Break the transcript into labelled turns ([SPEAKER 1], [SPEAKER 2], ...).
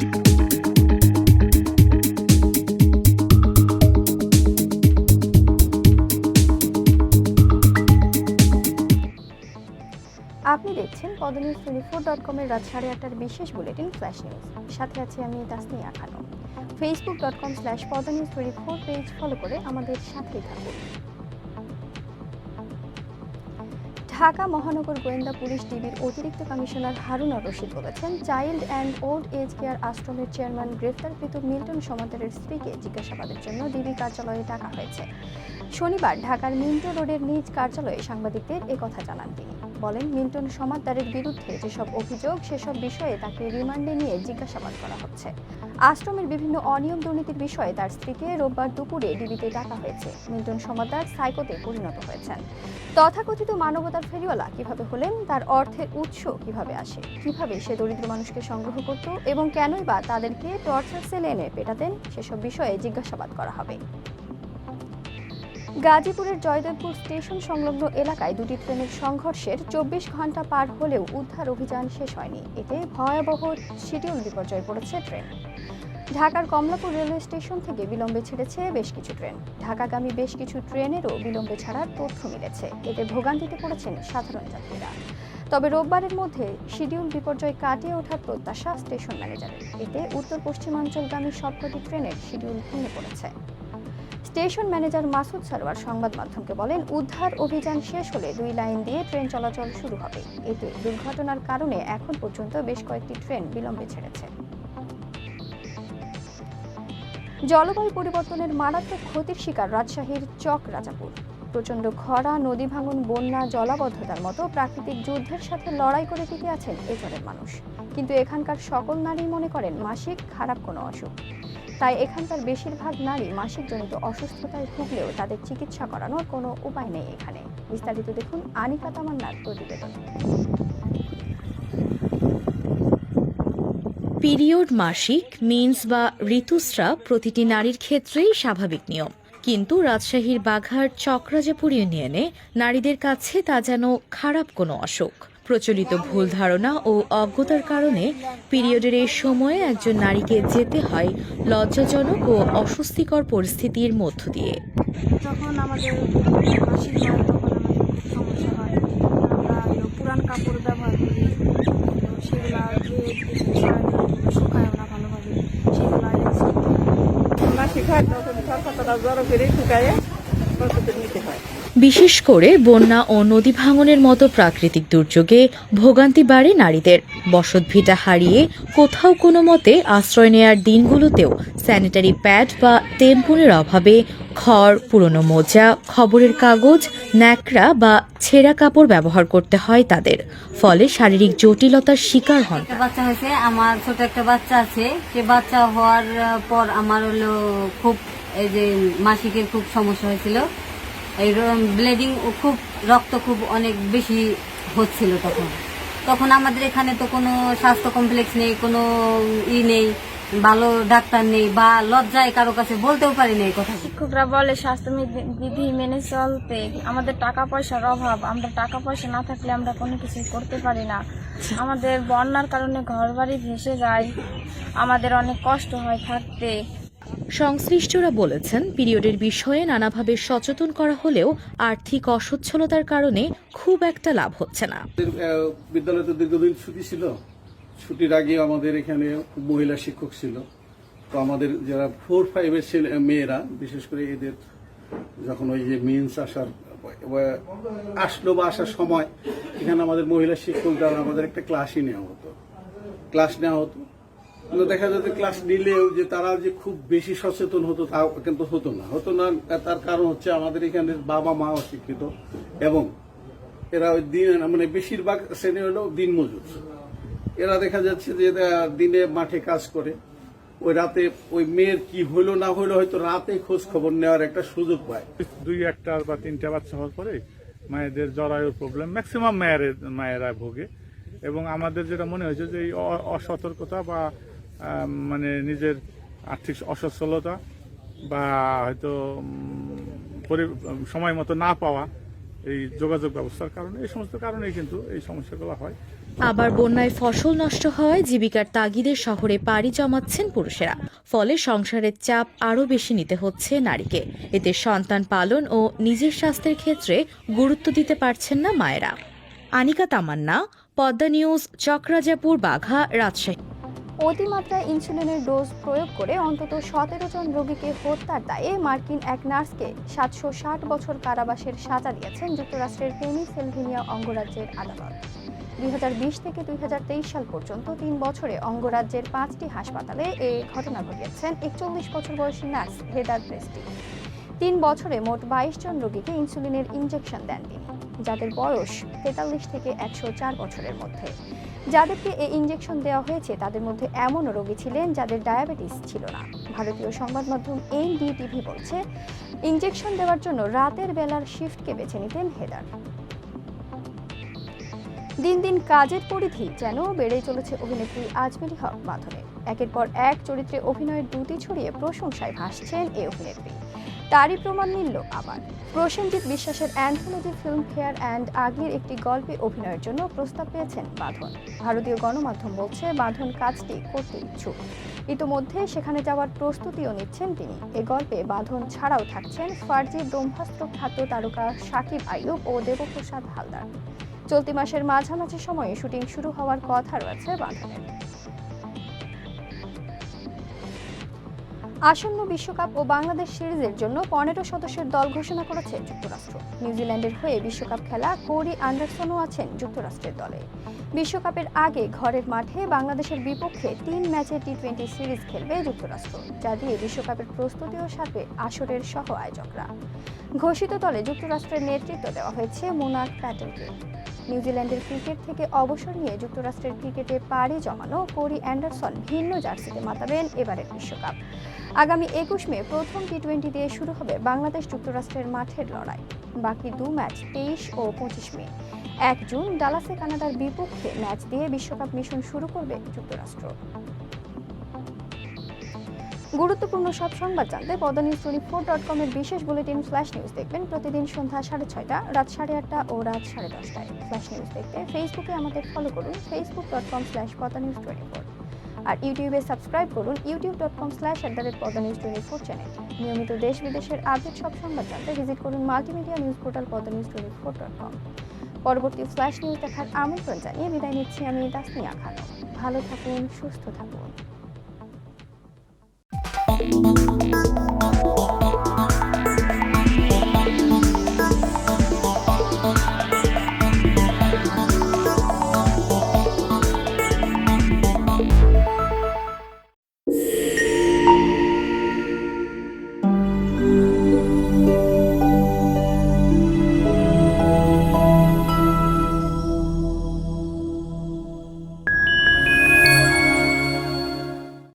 [SPEAKER 1] আপনি দেখছেন পদনিউজ twenty four dot কমের রাত সাড়ে আটটার বিশেষ বুলেটিন ফ্ল্যাশ নিউজ। সাথে আছি আমি Tasnia Khanam Facebook dot com slash পদনিউজ twenty four page follow করে আমাদের সাথেই থাকুন। ঢাকা মহানগর গোয়েন্দা পুলিশ ডিবির অতিরিক্ত কমিশনার হারুন রশিদ বলেছেন, child and old age care আশ্রমের চেয়ারম্যান গ্রেফতারকৃত মিল্টন সমাদারের স্ত্রীকে জিজ্ঞাসাবাদের জন্য ডিবি কার্যালয়ে ডাকা হয়েছে। শনিবার ঢাকার মিন্টো রোডের নিজ কার্যালয়ে সাংবাদিকদের একথা জানান তিনি। বলেন মিল্টন সমাদদারের বিরুদ্ধে যেসব অভিযোগ, সেসব বিষয়ে তাকে রিমান্ডে নিয়ে জিজ্ঞাসাবাদ করা হচ্ছে। আশ্রমের বিভিন্ন অনিয়ম দুর্নীতির বিষয়ে তার স্ত্রীকে রোববার দুপুরে ডিবিতে ডাকা হয়েছে। মিল্টন সমাদদার সাইকোতে পরিণত হয়েছেন। তথাকথিত মানবতার ফেরিওয়ালা কীভাবে হলেন, তার অর্থের উৎস কীভাবে আসে, কীভাবে সে দরিদ্র মানুষকে সংগ্রহ করত এবং কেনই বা তাদেরকে টর্চার সেলে এনে পেটাতেন, সেসব বিষয়ে জিজ্ঞাসাবাদ করা হবে। গাজীপুরের জয়দেবপুর স্টেশন সংলগ্ন এলাকায় দুটি ট্রেনের সংঘর্ষের চব্বিশ ঘণ্টা পার হলেও উদ্ধার অভিযান শেষ হয়নি। এতে ভয়াবহ শিডিউল বিপর্যয়ে পড়েছে ট্রেন। ঢাকার কমলাপুর রেলওয়ে স্টেশন থেকে বিলম্বে ছেড়েছে বেশ কিছু ট্রেন। ঢাকাগামী বেশ কিছু ট্রেনেরও বিলম্বে ছাড়ার তথ্য মিলেছে। এতে ভোগান্তিতে পড়েছেন সাধারণ যাত্রীরা। তবে রোববারের মধ্যে শিডিউল বিপর্যয় কাটিয়ে ওঠার প্রত্যাশা স্টেশন ম্যানেজারের। এতে উত্তর পশ্চিমাঞ্চলগামী সবকটি ট্রেনের শিডিউল ভেঙে পড়েছে। স্টেশন ম্যানেজার মাসুদ সারোয়ার সংবাদ মাধ্যমকে বলেন, উদ্ধার অভিযান শেষ হলে দুই লাইন দিয়ে ট্রেন চলাচল শুরু হবে। এতে দুর্ঘটনার কারণে এখন পর্যন্ত বেশ কয়েকটি ট্রেন বিলম্বে ছেড়েছে। জলবায়ু পরিবর্তনের মারাত্মক ক্ষতির শিকার রাজশাহীর চক রাজাপুর। প্রচণ্ড খরা, নদী ভাঙন, বন্যা, জলাবদ্ধতার মতো প্রাকৃতিক যুদ্ধের সাথে লড়াই করে টিকে আছেন এজনের মানুষ। কিন্তু এখানকার সকল নারী মনে করেন, মাসিক খারাপ কোনো অসুখ। তাই এখানকার বেশিরভাগ নারী মাসিকজনিত অসুস্থতায় ভুগলেও তাদের চিকিৎসা করানোর কোনো উপায় নেই এখানে। বিস্তারিত দেখুন আনিকা তামান্নার প্রতিবেদন।
[SPEAKER 2] পিরিয়ড মাসিক মিন্স বা ঋতুস্রাব প্রতিটি নারীর ক্ষেত্রেই স্বাভাবিক নিয়ম। কিন্তু রাজশাহীর বাঘার চক্রাজাপুর ইউনিয়নে নারীদের কাছে তা যেন খারাপ কোনো অসুখ। প্রচলিত ভুল ধারণা ও অজ্ঞতার কারণে পিরিয়ডের এই সময়ে একজন নারীকে যেতে হয় লজ্জাজনক ও অস্বস্তিকর পরিস্থিতির মধ্য দিয়ে।
[SPEAKER 3] যখন আমাদের মাসিক তখন আমাদের সমস্যা হয়। আমরা পুরান কাপড় ব্যবহার করি। সেগুলা যে শুকায় না ভালোভাবে সেগুলা
[SPEAKER 4] মাসিক হয় তখন সরকারটা জড়ো করে শুকায়। হয়
[SPEAKER 2] বিশেষ করে বন্যা ও নদী ভাঙনের মতো প্রাকৃতিক দুর্যোগে ভোগান্তি বাড়ে নারীদের। বসতভিটা হারিয়ে কোথাও কোনো মতে আশ্রয় নেয়ার দিনগুলোতেও স্যানিটারি প্যাড বা টেম্পুনের অভাবে খড়, পুরনো মোজা, খবরের কাগজ, ন্যাকড়া বা ছেঁড়া কাপড় ব্যবহার করতে হয় তাদের। ফলে শারীরিক জটিলতার শিকার হন।
[SPEAKER 5] বাচ্চা হয়েছে, আমার ছোট একটা বাচ্চা আছে। সে বাচ্চা হওয়ার পর আমার হলো খুব এই যে মাসিকের খুব সমস্যা হয়েছিল। এই ব্লিডিং খুব, রক্ত খুব অনেক বেশি হচ্ছিল তখন। তখন আমাদের এখানে তো কোনো স্বাস্থ্য কমপ্লেক্স নেই, কোনো ই নেই, ভালো ডাক্তার নেই বা লজ্জায় কারও কাছে বলতেও পারি না এই কথা।
[SPEAKER 3] শিক্ষকরা বলে স্বাস্থ্য বিধি- মেনে চলতে আমাদের টাকা পয়সার অভাব। আমরা টাকা পয়সা না থাকলে আমরা কোনো কিছু করতে পারি না। আমাদের বন্যার কারণে ঘর বাড়ি ভেসে যায়। আমাদের অনেক কষ্ট হয় থাকতে।
[SPEAKER 2] সংশ্লিষ্টরা বলেছেন, পিরিয়ডের বিষয়ে নানাভাবে সচেতন করা হলেও আর্থিক অসচ্ছলতার কারণে খুব একটা লাভ হচ্ছে না।
[SPEAKER 6] বিদ্যালয়ে তো দীর্ঘদিন ছুটি ছিল। ছুটির আগে আমাদের এখানে মহিলা শিক্ষক ছিল। তো আমাদের যারা ফোর ফাইভের ছেলে, মেয়েরা, বিশেষ করে এদের যখন ওই যে মিন্স আসার আসলো বা আসার সময়, এখানে আমাদের মহিলা শিক্ষক দ্বারা আমাদের একটা ক্লাসই নেওয়া হতো। ক্লাস নেওয়া হতো। দেখা যেত ক্লাস নিলেও যে তারা যে খুব বেশি সচেতন হতো তা কিন্তু হতো না। হতো না, তার কারণ হচ্ছে আমাদের এখানে বাবা মা অশিক্ষিত এবং এরা ওই দিন মানে বেশিরভাগ শ্রেণি হলো দিন মজুর এরা দেখা যাচ্ছে যে দিনে মাঠে কাজ করে। ওই রাতে ওই মেয়ের কি হলো না হইল হয়তো রাতে খোঁজ খবর নেওয়ার একটা সুযোগ পায়।
[SPEAKER 7] দুই, একটা বা তিনটা বাচ্চা হওয়ার পরে মায়েদের জরায়ুর প্রবলেম ম্যাক্সিমাম মায়ের, মায়েরা ভোগে। এবং আমাদের যেটা মনে হয়েছে যে অসতর্কতা বা মানে নিজের আর্থিক অসচ্ছলতা বা হয়তো সময় মতো না পাওয়া এই যোগাযোগ ব্যবস্থার কারণে, এই সমস্ত কারণেই কিন্তু এই সমস্যাগুলো হয়।
[SPEAKER 2] আবার বন্যায় ফসল নষ্ট হওয়ায় জীবিকার তাগিদে শহরে পাড়ি জমাচ্ছেন পুরুষেরা। ফলে সংসারের চাপ আরও বেশি নিতে হচ্ছে নারীকে। এতে সন্তান পালন ও নিজের স্বাস্থ্যের ক্ষেত্রে গুরুত্ব দিতে পারছেন না মায়েরা। আনিকা তামান্না, পদ্মা নিউজ, চক্রাজাপুর, বাঘা, রাজশাহী।
[SPEAKER 1] অতিমাত্রায় ইনসুলিনের ডোজ প্রয়োগ করে অন্তত সতেরো জন রোগীকে হত্যার দায়ে মার্কিন এক নার্সকে সাতশো ষাট বছর কারাবাসের সাজা দিয়েছেন যুক্তরাষ্ট্রের পেনিসেলভেনিয়া অঙ্গরাজ্যের আদালত। দুই হাজার বিশ থেকে দুই হাজার তেইশ সাল পর্যন্ত তিন বছরে অঙ্গরাজ্যের পাঁচটি হাসপাতালে এ ঘটনা ঘটিয়েছেন একচল্লিশ বছর বয়সী নার্স হেদার প্রেস্টি। তিন বছরে মোট বাইশ জন রোগীকে ইনসুলিনের ইনজেকশন দেন তিনি, যাদের বয়স তেতাল্লিশ থেকে একশো চার বছরের মধ্যে। যাদেরকে এই ইনজেকশন দেওয়া হয়েছে, তাদের মধ্যে এমনও রোগী ছিলেন যাদের ডায়াবেটিস ছিল না। ভারতীয় সংবাদ মাধ্যম এনডিটিভি বলছে ইনজেকশন দেওয়ার জন্য রাতের বেলার শিফটকে বেছে নিতেন হেদার। দিন দিন কাজের পরিধি যেন বেড়েই চলেছে অভিনেত্রী আজমেরি হক বাঁধনের একের পর এক চরিত্রে অভিনয়ের দ্যুতি ছড়িয়ে প্রশংসায় ভাসছেন এই অভিনেত্রী। তারই প্রমাণ মিলল আবার। প্রসেনজিৎ বিশ্বাসের অ্যান্থোলজি ফিল্ম ফেয়ার অ্যান্ড আগের একটি গল্পে অভিনয়ের জন্য প্রস্তাব পেয়েছেন বাঁধন। ভারতীয় গণমাধ্যম বলছে, বাঁধন কাজটি করতে ইচ্ছুক। ইতোমধ্যে সেখানে যাওয়ার প্রস্তুতিও নিচ্ছেন তিনি। এ গল্পে বাঁধন ছাড়াও থাকছেন ফার্জি ব্রহ্মাস্ত্র খ্যাত তারকা সাকিব আইয়ুব ও দেবপ্রসাদ হালদার। চলতি মাসের মাঝামাঝি সময়ে শুটিং শুরু হওয়ার কথা রয়েছে বাঁধনের। আসন্ন বিশ্বকাপ ও বাংলাদেশ সিরিজের জন্য পনেরো সদস্যের দল ঘোষণা করেছে যুক্তরাষ্ট্র। নিউজিল্যান্ডের হয়ে বিশ্বকাপ খেলা কোরি আন্ডারসনও আছেন যুক্তরাষ্ট্রের দলে। বিশ্বকাপের আগে ঘরের মাঠে বাংলাদেশের বিপক্ষে তিন ম্যাচে টি টোয়েন্টি সিরিজ খেলবে যুক্তরাষ্ট্র, যা দিয়ে বিশ্বকাপের প্রস্তুতিও সাথে আসরের সহ আয়োজকরা ঘোষিত দলে যুক্তরাষ্ট্রের নেতৃত্ব দেওয়া হয়েছে মোনাক প্যাটেলকে। নিউজিল্যান্ডের ক্রিকেট থেকে অবসর নিয়ে যুক্তরাষ্ট্রের ক্রিকেটে পাড়ি জমানো কোরি অ্যান্ডারসন ভিন্ন জার্সিতে মাতাবেন এবারের বিশ্বকাপ। আগামী একুশ মে প্রথম টি দিয়ে শুরু হবে বাংলাদেশ যুক্তরাষ্ট্রের মাঠের লড়াই। বাকি দু ম্যাচ তেইশ ও পঁচিশ মে। এক জুন ডালাসে কানাডার বিপক্ষে ম্যাচ দিয়ে বিশ্বকাপ মিশন শুরু করবে যুক্তরাষ্ট্র। গুরুত্বপূর্ণ সব সংবাদ জানতে পদা নিউজ টোয়েন্টি ফোর ডট কমের বিশেষ বুলেটিন ফ্ল্যাশ নিউজ দেখবেন প্রতিদিন সন্ধ্যা সাড়ে ছয়টা, রাত সাড়ে আটটা ও রাত সাড়ে দশটায়। ফ্ল্যাশ নিউজ দেখতে ফেসবুকে আমাদের ফলো করুন Facebook dot com slash Padma news twenty four আর ইউটিউবে সাবস্ক্রাইব করুন YouTube dot com slash at the rate Padma news twenty four channel নিয়মিত দেশ বিদেশের আপডেট সব সংবাদ জানতে ভিজিট করুন multimedia news portal Padma news twenty four dot com পরবর্তী ফ্ল্যাশ নিউজ দেখার আমন্ত্রণ জানিয়ে বিদায় নিচ্ছি আমি তাসমিয়া খান। ভালো থাকুন, সুস্থ থাকুন।